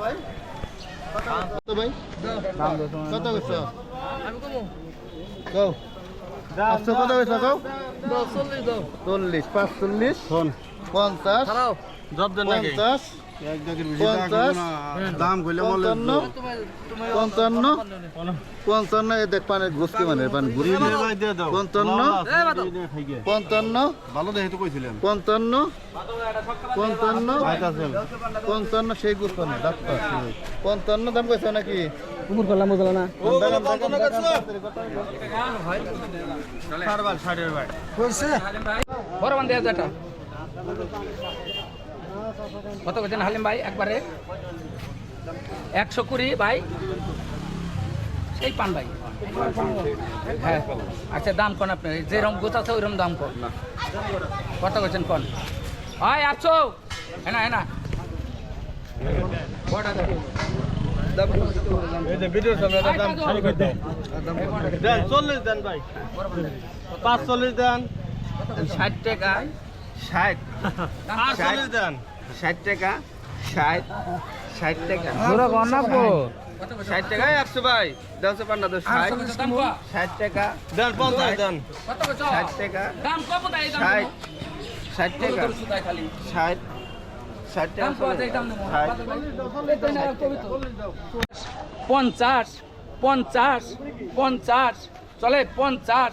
ভাই কত ভাই কত কইছো আমি কমু কও পঞ্চাশ পঞ্চাশ পঞ্চাশ দাম কইলে পঞ্চান্ন পঞ্চান্ন পঞ্চান্ন এ দেখ পানের মানে পান ঘুরি ভাই দিয়ে দাও পঞ্চান্ন পঞ্চান্ন ভালো দেখে তো কইছিলেন পঞ্চান্ন পঞ্চান্ন পঞ্চান্ন সেই গোষ্ঠ না ডাক্তার পঞ্চান্ন দাম কইছ নাকি কুকুর করলাম বুঝলো না বড় বান্ধে যেটা কত করছেন হালিম ভাই একবারে? একশো কুড়ি ভাই? সেই পান ভাই। হ্যাঁ। আচ্ছা দাম কোন আপনার? যেরকম গোছাচ্ছে ওইরকম দাম কর কত করছেন কোন? হয় আটশো। হ্যাঁ না হ্যাঁ না চল্লিশ দেন ভাই। পাঁচ চল্লিশ দেন। ষাট টাকা। ষাট। ষাট। টাকা ষাট ষাট টাকা। ষাট টাকা একশো ভাই। দেড়শো পান্না দশ ষাট। ষাট টাকা। দেন পঞ্চাশ দেন। ষাট টাকা। ষাট। ষাট টাকা। ষাট। ষাট টাকা ষাট। পঞ্চাশ পঞ্চাশ পঞ্চাশ চলে পঞ্চাশ।